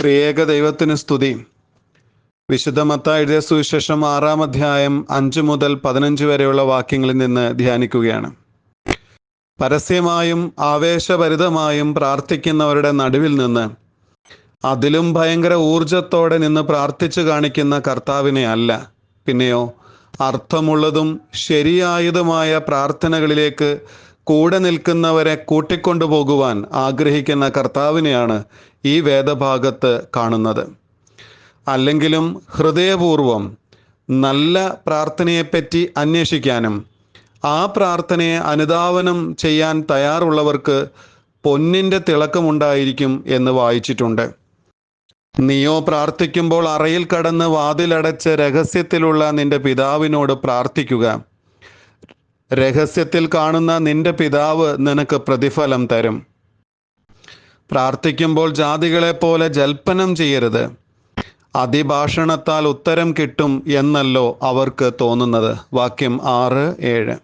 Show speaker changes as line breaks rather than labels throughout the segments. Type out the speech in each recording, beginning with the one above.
ത്രിയേക ദൈവത്തിന് സ്തുതി. വിശുദ്ധ മത്ത എഴുതിയ സുവിശേഷം ആറാം അധ്യായം അഞ്ച് മുതൽ പതിനഞ്ച് വരെയുള്ള വാക്യങ്ങളിൽ നിന്ന് ധ്യാനിക്കുകയാണ്. പരസ്യമായും ആവേശഭരിതമായും പ്രാർത്ഥിക്കുന്നവരുടെ നടുവിൽ നിന്ന് അതിലും ഭയങ്കര ഊർജത്തോടെ നിന്ന് പ്രാർത്ഥിച്ചു കാണിക്കുന്ന കർത്താവിനെ അല്ല. പിന്നെയോ അർത്ഥമുള്ളതും ശരിയായതുമായ പ്രാർത്ഥനകളിലേക്ക് കൂടെ നിൽക്കുന്നവരെ കൂട്ടിക്കൊണ്ടുപോകുവാൻ ആഗ്രഹിക്കുന്ന കർത്താവിനെയാണ് ഈ വേദഭാഗത്ത് കാണുന്നത്. അല്ലെങ്കിലും ഹൃദയപൂർവം നല്ല പ്രാർത്ഥനയെപ്പറ്റി അന്വേഷിക്കാനും ആ പ്രാർത്ഥനയെ അനുധാവനം ചെയ്യാൻ തയ്യാറുള്ളവർക്ക് പൊന്നിന്റെ തിളക്കമുണ്ടായിരിക്കും എന്ന് വായിച്ചിട്ടുണ്ട്. നീയോ പ്രാർത്ഥിക്കുമ്പോൾ അറയിൽ കടന്ന് വാതിലടച്ച് രഹസ്യത്തിലുള്ള നിന്റെ പിതാവിനോട് പ്രാർത്ഥിക്കുക. രഹസ്യത്തിൽ കാണുന്ന നിന്റെ പിതാവ് നിനക്ക് പ്രതിഫലം തരും. പ്രാർത്ഥിക്കുമ്പോൾ ജാതികളെ പോലെ ജൽപ്പനം ചെയ്യരുത്. അതിഭാഷണത്താൽ ഉത്തരം കിട്ടും എന്നല്ലോ അവർക്ക് തോന്നുന്നത്. വാക്യം ആറ് ഏഴ്.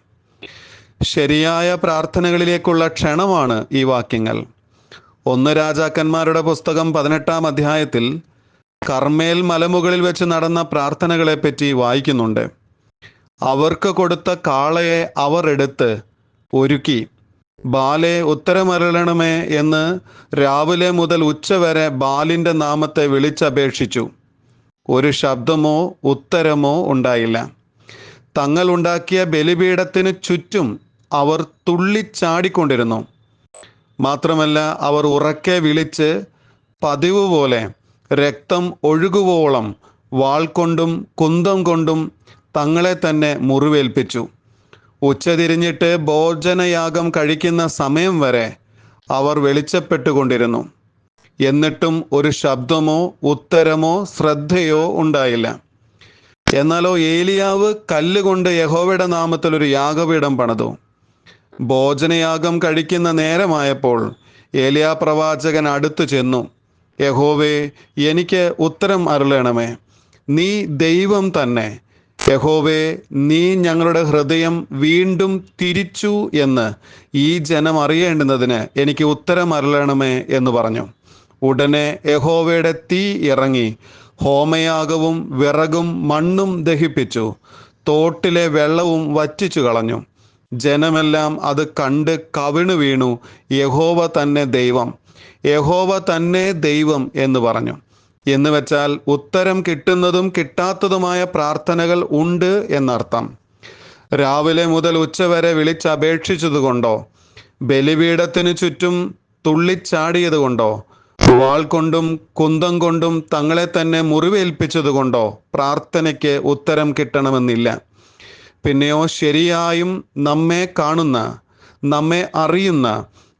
ശരിയായ പ്രാർത്ഥനകളിലേക്കുള്ള ക്ഷണമാണ് ഈ വാക്യങ്ങൾ. ഒന്ന് രാജാക്കന്മാരുടെ പുസ്തകം പതിനെട്ടാം അധ്യായത്തിൽ കർമ്മേൽ മലമുകളിൽ വെച്ച് നടന്ന പ്രാർത്ഥനകളെപ്പറ്റി വായിക്കുന്നുണ്ട്. അവർക്ക് കൊടുത്ത കാളയെ അവർ എടുത്ത് ഒരുക്കി. ബാലെ ഉത്തരമരളണമേ എന്ന് രാവിലെ മുതൽ ഉച്ചവരെ ബാലിന്റെ നാമത്തെ വിളിച്ചപേക്ഷിച്ചു. ഒരു ശബ്ദമോ ഉത്തരമോ ഉണ്ടായില്ല. തങ്ങൾ ഉണ്ടാക്കിയ ബലിപീഠത്തിന് ചുറ്റും അവർ തുള്ളിച്ചാടിക്കൊണ്ടിരുന്നു. മാത്രമല്ല അവർ ഉറക്കെ വിളിച്ച് പതിവ് പോലെ രക്തം ഒഴുകുവോളം വാൾ കൊണ്ടും കുന്തം കൊണ്ടും തങ്ങളെ തന്നെ മുറിവേൽപ്പിച്ചു. ഉച്ചതിരിഞ്ഞിട്ട് ഭോജനയാഗം കഴിക്കുന്ന സമയം വരെ അവർ വെളിച്ചപ്പെട്ടുകൊണ്ടിരുന്നു. എന്നിട്ടും ഒരു ശബ്ദമോ ഉത്തരമോ ശ്രദ്ധയോ ഉണ്ടായില്ല. എന്നാലോ ഏലിയാവ് കല്ലുകൊണ്ട് യഹോവയുടെ നാമത്തിൽ ഒരു യാഗപീഠം പണിതു. ഭോജനയാഗം കഴിക്കുന്ന നേരമായപ്പോൾ ഏലിയാ പ്രവാചകൻ അടുത്തു ചെന്നു. യഹോവേ എനിക്ക് ഉത്തരം അരുളണമേ. നീ ദൈവം തന്നെ. യഹോവേ നീ ഞങ്ങളുടെ ഹൃദയം വീണ്ടും തിരിച്ചു എന്ന് ഈ ജനം അറിയേണ്ടുന്നതിന് എനിക്ക് ഉത്തരം അരുളണമേ എന്ന് പറഞ്ഞു. ഉടനെ യഹോവയുടെ തീ ഇറങ്ങി ഹോമയാഗവും വിറകും മണ്ണും ദഹിപ്പിച്ചു. തോട്ടിലെ വെള്ളവും വറ്റിച്ചു കളഞ്ഞു. ജനമെല്ലാം അത് കണ്ട് കവിണു വീണു. യഹോവ തന്നെ ദൈവം. യഹോവ തന്നെ ദൈവം എന്ന് പറഞ്ഞു. എന്ന് വെച്ചാൽ ഉത്തരം കിട്ടുന്നതും കിട്ടാത്തതുമായ പ്രാർത്ഥനകൾ ഉണ്ട് എന്നർത്ഥം. രാവിലെ മുതൽ ഉച്ചവരെ വിളിച്ചപേക്ഷിച്ചതുകൊണ്ടോ ബലിപീഠത്തിന് ചുറ്റും തുള്ളിച്ചാടിയതുകൊണ്ടോ വാൾ കൊണ്ടും കുന്തം കൊണ്ടും തങ്ങളെ തന്നെ മുറിവേൽപ്പിച്ചതുകൊണ്ടോ പ്രാർത്ഥനയ്ക്ക് ഉത്തരം കിട്ടണമെന്നില്ല. പിന്നെയോ ശരിയായും നമ്മെ കാണുന്ന നമ്മെ അറിയുന്ന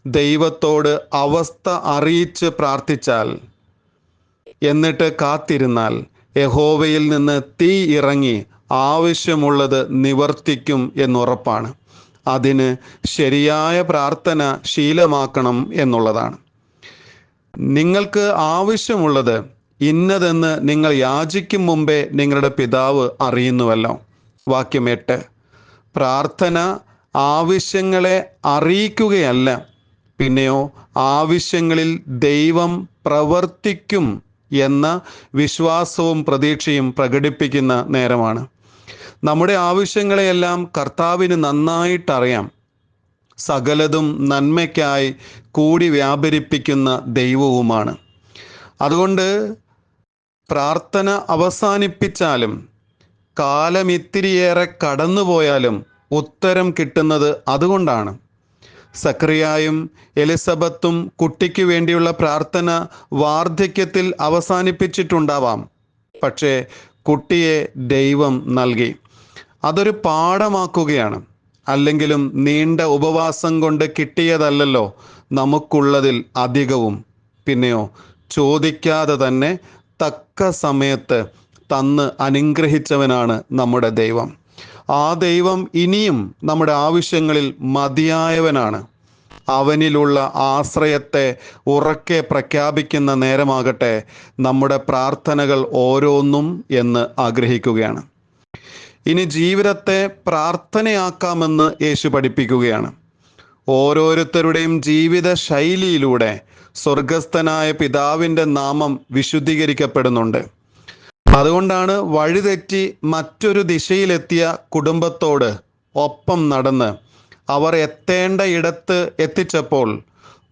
ദൈവത്തോട് അവസ്ഥ അറിയിച്ച് പ്രാർത്ഥിച്ചാൽ എന്നിട്ട് കാത്തിരുന്നാൽ യഹോവയിൽ നിന്ന് തീ ഇറങ്ങി ആവശ്യമുള്ളത് നിവർത്തിക്കും എന്നുറപ്പാണ്. അതിന് ശരിയായ പ്രാർത്ഥന ശീലമാക്കണം എന്നുള്ളതാണ്. നിങ്ങൾക്ക് ആവശ്യമുള്ളത് ഇന്നതെന്ന് നിങ്ങൾ യാചിക്കും മുമ്പേ നിങ്ങളുടെ പിതാവ് അറിയുന്നുവല്ലോ. വാക്യം എട്ട്. പ്രാർത്ഥന ആവശ്യങ്ങളെ അറിയിക്കുകയല്ല. പിന്നെയോ ആവശ്യങ്ങളിൽ ദൈവം പ്രവർത്തിക്കും എന്ന വിശ്വാസവും പ്രതീക്ഷയും പ്രകടിപ്പിക്കുന്ന നേരമാണ്. നമ്മുടെ ആവശ്യങ്ങളെയെല്ലാം കർത്താവിന് നന്നായിട്ടറിയാം. സകലതും നന്മയ്ക്കായി കൂടി വ്യാപരിപ്പിക്കുന്ന ദൈവവുമാണ്. അതുകൊണ്ട് പ്രാർത്ഥന അവസാനിപ്പിച്ചാലും കാലം ഇത്തിരിയേറെ കടന്നുപോയാലും ഉത്തരം കിട്ടുന്നത് അതുകൊണ്ടാണ്. സക്രിയായും എലിസബത്തും കുട്ടിക്ക് വേണ്ടിയുള്ള പ്രാർത്ഥന വാർദ്ധക്യത്തിൽ അവസാനിപ്പിച്ചിട്ടുണ്ടാവാം. പക്ഷേ കുട്ടിയെ ദൈവം നൽകി. അതൊരു പാഠമാക്കുകയാണ്. അല്ലെങ്കിലും നീണ്ട ഉപവാസം കൊണ്ട് കിട്ടിയതല്ലല്ലോ നമുക്കുള്ളതിൽ അധികവും. പിന്നെയോ ചോദിക്കാതെ തന്നെ തക്ക സമയത്ത് തന്ന് അനുഗ്രഹിച്ചവനാണ് നമ്മുടെ ദൈവം. ആ ദൈവം ഇനിയും നമ്മുടെ ആവശ്യങ്ങളിൽ മതിയായവനാണ്. അവനിലുള്ള ആശ്രയത്തെ ഉറക്കെ പ്രഖ്യാപിക്കുന്ന നേരമാകട്ടെ നമ്മുടെ പ്രാർത്ഥനകൾ ഓരോന്നും എന്ന് ആഗ്രഹിക്കുകയാണ്. ഇനി ജീവിതത്തെ പ്രാർത്ഥനയാക്കാമെന്ന് യേശു പഠിപ്പിക്കുകയാണ്. ഓരോരുത്തരുടെയും ജീവിത ശൈലിയിലൂടെ സ്വർഗസ്ഥനായ പിതാവിന്റെ നാമം വിശുദ്ധീകരിക്കപ്പെടുന്നുണ്ട്. അതുകൊണ്ടാണ് വഴിതെറ്റി മറ്റൊരു ദിശയിലെത്തിയ കുടുംബത്തോട് ഒപ്പം നടന്ന് അവർ എത്തേണ്ട ഇടത്ത് എത്തിച്ചപ്പോൾ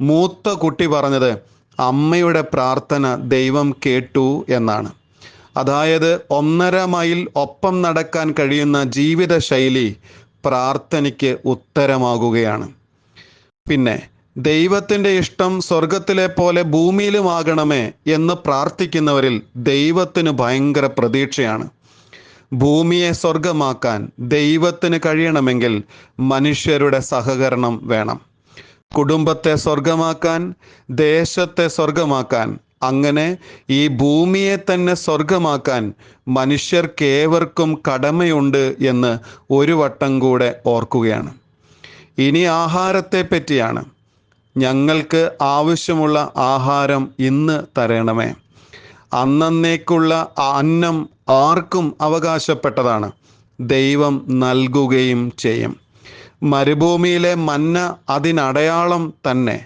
മൂത്ത കുട്ടി പറഞ്ഞത് അമ്മയുടെ പ്രാർത്ഥന ദൈവം കേട്ടു എന്നാണ്. അതായത് ഒന്നര മൈൽ ഒപ്പം നടക്കാൻ കഴിയുന്ന ജീവിത ശൈലി പ്രാർത്ഥനയ്ക്ക് ഉത്തരമാകുകയാണ്. പിന്നെ ദൈവത്തിന്റെ ഇഷ്ടം സ്വർഗത്തിലെ പോലെ ഭൂമിയിലുമാകണമേ എന്ന് പ്രാർത്ഥിക്കുന്നവരിൽ ദൈവത്തിന് ഭയങ്കര പ്രതീക്ഷയാണ്. ഭൂമിയെ സ്വർഗമാക്കാൻ ദൈവത്തിന് കഴിയണമെങ്കിൽ മനുഷ്യരുടെ സഹകരണം വേണം. കുടുംബത്തെ സ്വർഗമാക്കാൻ ദേശത്തെ സ്വർഗമാക്കാൻ അങ്ങനെ ഈ ഭൂമിയെ തന്നെ സ്വർഗമാക്കാൻ മനുഷ്യർക്കേവർക്കും കടമയുണ്ട് എന്ന് ഒരു വട്ടം കൂടെ ഓർക്കുകയാണ്. ഇനി ആഹാരത്തെ പറ്റിയാണ്. ഞങ്ങൾക്ക് ആവശ്യമുള്ള ആഹാരം ഇന്ന് തരണമേ. അന്നേക്കുള്ള അന്നം ആർക്കും അവകാശപ്പെട്ടതാണ്. ദൈവം നൽകുകയും ചെയ്യും. മരുഭൂമിയിലെ മന്ന അതിനടയാളം തന്നെ.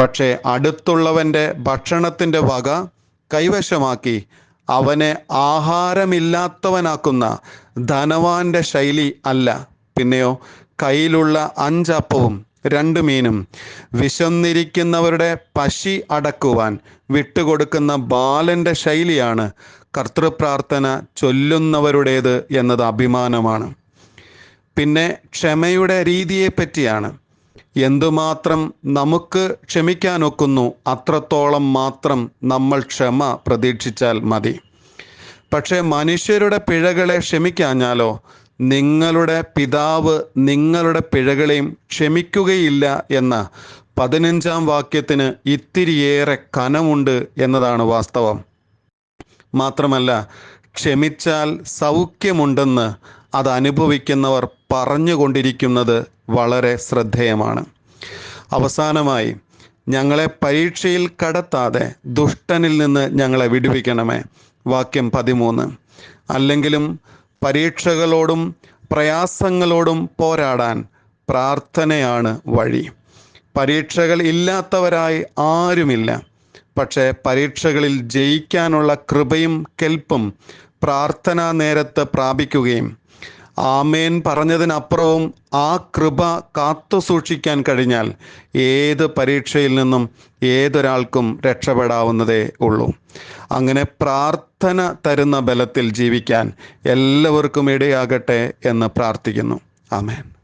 പക്ഷേ അടുത്തുള്ളവന്റെ ഭക്ഷണത്തിന്റെ വക കൈവശമാക്കി അവനെ ആഹാരമില്ലാത്തവനാക്കുന്ന ധനവാന്റെ ശൈലി അല്ല. പിന്നെയോ കയ്യിലുള്ള അഞ്ചപ്പവും രണ്ട് മീനും. വിശന്നിരിക്കുന്നവരുടെ പശി അടക്കുവാൻ വിട്ടുകൊടുക്കുന്ന ബാലന്റെ ശൈലിയാണ് കർത്തൃപ്രാർത്ഥന ചൊല്ലുന്നവരുടേത് എന്നത് അഭിമാനമാണ്. പിന്നെ ക്ഷമയുടെ രീതിയെപ്പറ്റിയാണ്. എന്തുമാത്രം നമുക്ക് ക്ഷമിക്കാനൊക്കുന്നു അത്രത്തോളം മാത്രം നമ്മൾ ക്ഷമ പ്രതീക്ഷിച്ചാൽ മതി. പക്ഷേ മനുഷ്യരുടെ പിഴകളെ ക്ഷമിക്കാഞ്ഞാലോ നിങ്ങളുടെ പിതാവ് നിങ്ങളുടെ പിഴകളെയും ക്ഷമിക്കുകയില്ല എന്ന പതിനഞ്ചാം വാക്യത്തിന് ഇത്തിരിയേറെ കനമുണ്ട് എന്നതാണ് വാസ്തവം. മാത്രമല്ല ക്ഷമിച്ചാൽ സൗഖ്യമുണ്ടെന്ന് അത് അനുഭവിക്കുന്നവർ പറഞ്ഞുകൊണ്ടിരിക്കുന്നത് വളരെ ശ്രദ്ധേയമാണ്. അവസാനമായി ഞങ്ങളെ പരീക്ഷയിൽ കടത്താതെ ദുഷ്ടനിൽ നിന്ന് ഞങ്ങളെ വിടുവിക്കണമേ. വാക്യം പതിമൂന്ന്. അല്ലെങ്കിലും പരീക്ഷകളോടും പ്രയാസങ്ങളോടും പോരാടാൻ പ്രാർത്ഥനയാണ് വഴി. പരീക്ഷകൾ ഇല്ലാത്തവരായി ആരുമില്ല. പക്ഷേ പരീക്ഷകളിൽ ജയിക്കാനുള്ള കൃപയും കെൽപ്പും പ്രാർത്ഥനാ നേരത്ത് പ്രാപിക്കുകയും ആമേൻ പറഞ്ഞതിനപ്പുറവും ആ കൃപ കാത്തു സൂക്ഷിക്കാൻ കഴിഞ്ഞാൽ ഏത് പരീക്ഷയിൽ നിന്നും ഏതൊരാൾക്കും രക്ഷപ്പെടാവുന്നതേ ഉള്ളൂ. അങ്ങനെ പ്രാർത്ഥന തരുന്ന ബലത്തിൽ ജീവിക്കാൻ എല്ലാവർക്കും ഇടയാകട്ടെ എന്ന് പ്രാർത്ഥിക്കുന്നു. ആമേൻ.